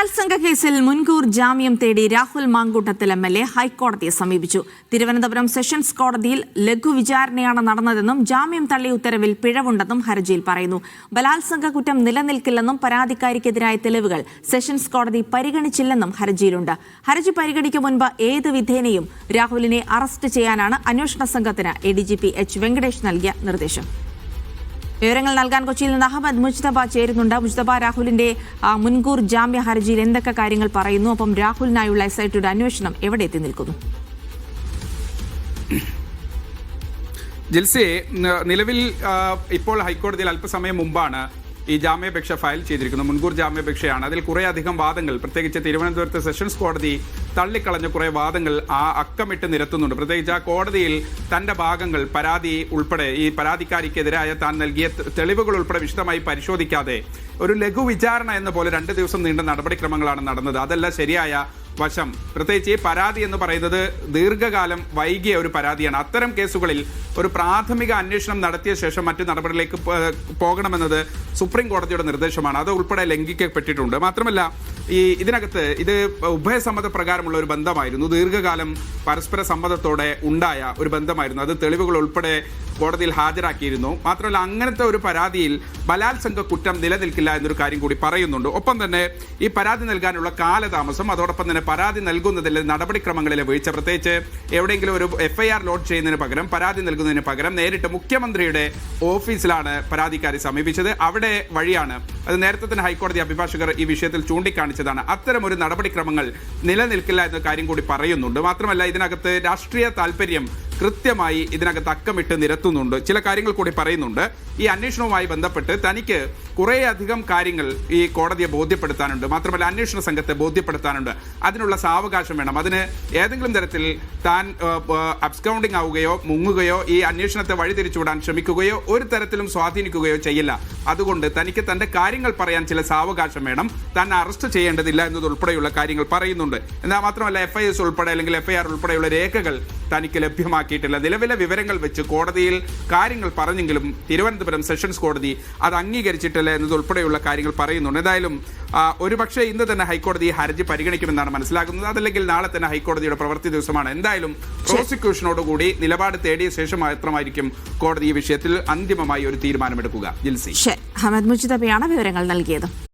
ബലാത്സംഗ കേസിൽ മുൻകൂർ ജാമ്യം തേടി Rahul Mankoottathil M L A ഹൈക്കോടതിയെ സമീപിച്ചു. തിരുവനന്തപുരം സെഷൻസ് കോടതിയിൽ ലഘുവിചാരണയാണ് നടന്നതെന്നും ജാമ്യം തള്ളിയ ഉത്തരവിൽ പിഴവുണ്ടെന്നും ഹർജിയിൽ പറയുന്നു. ബലാത്സംഗ കുറ്റം നിലനിൽക്കില്ലെന്നും പരാതിക്കാരിക്കെതിരായ തെളിവുകൾ സെഷൻസ് കോടതി പരിഗണിച്ചില്ലെന്നും ഹർജിയിലുണ്ട്. ഹർജി പരിഗണിക്കും മുൻപ് ഏത് വിധേനയും രാഹുലിനെ അറസ്റ്റ് ചെയ്യാനാണ് അന്വേഷണ സംഘത്തിന് A D G P H Venkatesh നൽകിയ നിർദ്ദേശം. വിവരങ്ങൾ നൽകാൻ കൊച്ചിയിൽ നിന്ന് അഹമ്മദ് മുജ്തബ ചേരുന്നുണ്ട്. മുജ്തബ രാഹുലിന്റെ മുൻകൂർ ജാമ്യ ഹർജിയിൽ എന്തൊക്കെ കാര്യങ്ങൾ പറയുന്നു? ഒപ്പം രാഹുലിനായുള്ള എസ് ഐ ടിയുടെ അന്വേഷണം എവിടെ എത്തി നിൽക്കുന്നു? ജിൽസി നിലവിൽ ഇപ്പോൾ ഹൈക്കോടതിയിൽ അല്പസമയം മുമ്പാണ് ഈ ജാമ്യാപേക്ഷ ഫയൽ ചെയ്തിരിക്കുന്നു. മുൻകൂർ ജാമ്യാപേക്ഷയാണ്. അതിൽ കുറേയധികം വാദങ്ങൾ. പ്രത്യേകിച്ച് തിരുവനന്തപുരത്ത് സെഷൻസ് കോടതി തള്ളിക്കളഞ്ഞ കുറെ വാദങ്ങൾ ആ അക്കമിട്ട് നിരത്തുന്നുണ്ട്. പ്രത്യേകിച്ച് ആ കോടതിയിൽ തന്റെ ഭാഗങ്ങൾ പരാതി ഉൾപ്പെടെ ഈ പരാതിക്കാരിക്കെതിരായ താൻ നൽകിയ തെളിവുകൾ ഉൾപ്പെടെ വിശദമായി പരിശോധിക്കാതെ ഒരു ലഘു വിചാരണ എന്ന പോലെ രണ്ട് ദിവസം നീണ്ട നടപടിക്രമങ്ങളാണ് നടന്നത്. അതല്ല ശരിയായ വശം. പ്രത്യേകിച്ച് പരാതി എന്ന് പറയുന്നത് ദീർഘകാലം വൈകിയ ഒരു പരാതിയാണ്. അത്തരം കേസുകളിൽ ഒരു പ്രാഥമിക അന്വേഷണം നടത്തിയ ശേഷം മറ്റു നടപടികളിലേക്ക് പോകണമെന്നത് സുപ്രീം കോടതിയുടെ നിർദ്ദേശമാണ്. അത് ഉൾപ്പെടെ ലംഘിക്കപ്പെട്ടിട്ടുണ്ട്. മാത്രമല്ല ഈ ഇതിനകത്ത് ഇത് ഉഭയസമ്മത പ്രകാരമുള്ള ഒരു ബന്ധമായിരുന്നു. ദീർഘകാലം പരസ്പര സമ്മതത്തോടെ ഉണ്ടായ ഒരു ബന്ധമായിരുന്നു. അത് തെളിവുകൾ ഉൾപ്പെടെ കോടതിയിൽ ഹാജരാക്കിയിരുന്നു. മാത്രമല്ല അങ്ങനത്തെ ഒരു പരാതിയിൽ ബലാത്സംഗ കുറ്റം നിലനിൽക്കില്ല എന്നൊരു കാര്യം കൂടി പറയുന്നുണ്ട്. ഒപ്പം തന്നെ ഈ പരാതി നൽകാനുള്ള കാലതാമസം അതോടൊപ്പം തന്നെ പരാതി നൽകുന്നതിലെ നടപടിക്രമങ്ങളിലെ വീഴ്ച. പ്രത്യേകിച്ച് എവിടെയെങ്കിലും ഒരു എഫ്ഐആർ ലോഡ് ചെയ്യുന്നതിന് പകരം പരാതി നൽകുന്നതിന് പകരം നേരിട്ട് മുഖ്യമന്ത്രിയുടെ ഓഫീസിലാണ് പരാതിക്കാരെ സമീപിച്ചത്. അവിടെ വഴിയാണ്. അത് നേരത്തെ തന്നെ ഹൈക്കോടതി അഭിഭാഷകർ ഈ വിഷയത്തിൽ ചൂണ്ടിക്കാണിച്ചതാണ്. അത്തരം ഒരു നടപടിക്രമങ്ങൾ നിലനിൽക്കില്ല എന്ന കാര്യം കൂടി പറയുന്നുണ്ട്. മാത്രമല്ല ഇതിനകത്ത് രാഷ്ട്രീയ താല്പര്യം കൃത്യമായി ഇതിനകത്ത് അക്കമിട്ട് നിരത്തുന്നുണ്ട്. ചില കാര്യങ്ങൾ കൂടി പറയുന്നുണ്ട്. ഈ അന്വേഷണവുമായി ബന്ധപ്പെട്ട് തനിക്ക് കുറേയധികം കാര്യങ്ങൾ ഈ കോടതിയെ ബോധ്യപ്പെടുത്താനുണ്ട്. മാത്രമല്ല അന്വേഷണ സംഘത്തെ ബോധ്യപ്പെടുത്താനുണ്ട്. അതിനുള്ള സാവകാശം വേണം. അതിന് ഏതെങ്കിലും തരത്തിൽ താൻ അബ്സ്കൗണ്ടിങ് ആവുകയോ മുങ്ങുകയോ ഈ അന്വേഷണത്തെ വഴിതിരിച്ചുവിടാൻ ശ്രമിക്കുകയോ ഒരു തരത്തിലും സ്വാധീനിക്കുകയോ ചെയ്യില്ല. അതുകൊണ്ട് തനിക്ക് തന്റെ കാര്യങ്ങൾ പറയാൻ ചില സാവകാശം വേണം. താൻ അറസ്റ്റ് ചെയ്യേണ്ടതില്ല എന്നതുൾപ്പെടെയുള്ള കാര്യങ്ങൾ പറയുന്നുണ്ട്. എന്നാൽ മാത്രമല്ല എഫ് ഐ എസ് ഉൾപ്പെടെ അല്ലെങ്കിൽ എഫ് ഐ ആർ ഉൾപ്പെടെയുള്ള രേഖകൾ തനിക്ക് ലഭ്യമാക്കിയിട്ടില്ല. നിലവിലെ വിവരങ്ങൾ വെച്ച് കോടതിയിൽ കാര്യങ്ങൾ പറഞ്ഞെങ്കിലും തിരുവനന്തപുരം സെഷൻസ് കോടതി അത് അംഗീകരിച്ചിട്ടില്ല എന്നതുൾപ്പെടെയുള്ള കാര്യങ്ങൾ പറയുന്നുണ്ട്. എന്തായാലും ഒരുപക്ഷെ ഇന്ന് തന്നെ ഹൈക്കോടതി ഈ ഹർജി പരിഗണിക്കുമെന്നാണ് മനസ്സിലാക്കുന്നത് അതല്ലെങ്കിൽ നാളെ തന്നെ ഹൈക്കോടതിയുടെ പ്രവൃത്തി ദിവസമാണ്. എന്തായാലും പ്രോസിക്യൂഷനോടുകൂടി നിലപാട് തേടിയ ശേഷം മാത്രമായിരിക്കും കോടതി ഈ വിഷയത്തിൽ അന്തിമമായി ഒരു തീരുമാനമെടുക്കുക. ജിൽസി. അഹമ്മദ് മുജിദബിയാണ് വിവരങ്ങൾ നൽകിയത്.